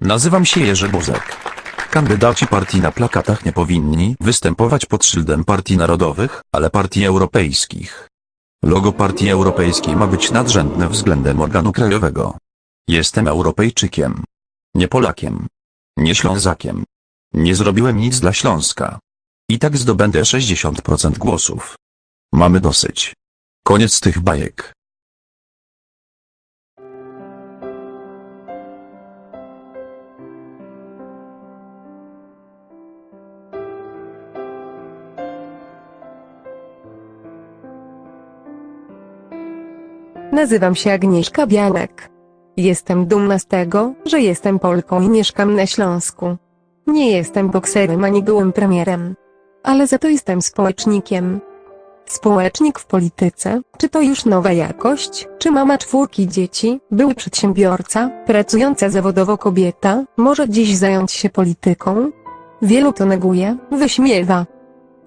Nazywam się Jerzy Buzek. Kandydaci partii na plakatach nie powinni występować pod szyldem partii narodowych, ale partii europejskich. Logo partii europejskiej ma być nadrzędne względem organu krajowego. Jestem Europejczykiem. Nie Polakiem. Nie Ślązakiem. Nie zrobiłem nic dla Śląska. I tak zdobędę 60% głosów. Mamy dosyć. Koniec tych bajek. Nazywam się Agnieszka Bianek. Jestem dumna z tego, że jestem Polką i mieszkam na Śląsku. Nie jestem bokserem ani byłym premierem. Ale za to jestem społecznikiem. Społecznik w polityce, czy to już nowa jakość, czy mama czwórki dzieci, były przedsiębiorca, pracująca zawodowo kobieta, może dziś zająć się polityką? Wielu to neguje, wyśmiewa.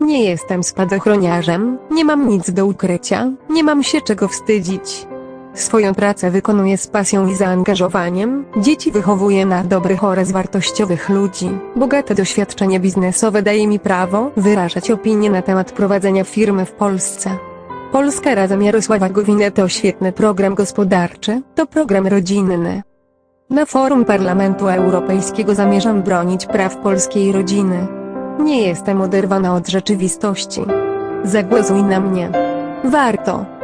Nie jestem spadochroniarzem, nie mam nic do ukrycia, nie mam się czego wstydzić. Swoją pracę wykonuję z pasją i zaangażowaniem, dzieci wychowuję na dobrych oraz wartościowych ludzi. Bogate doświadczenie biznesowe daje mi prawo wyrażać opinie na temat prowadzenia firmy w Polsce. Polska Razem Jarosława Gowina to świetny program gospodarczy, to program rodzinny. Na forum Parlamentu Europejskiego zamierzam bronić praw polskiej rodziny. Nie jestem oderwana od rzeczywistości. Zagłosuj na mnie. Warto.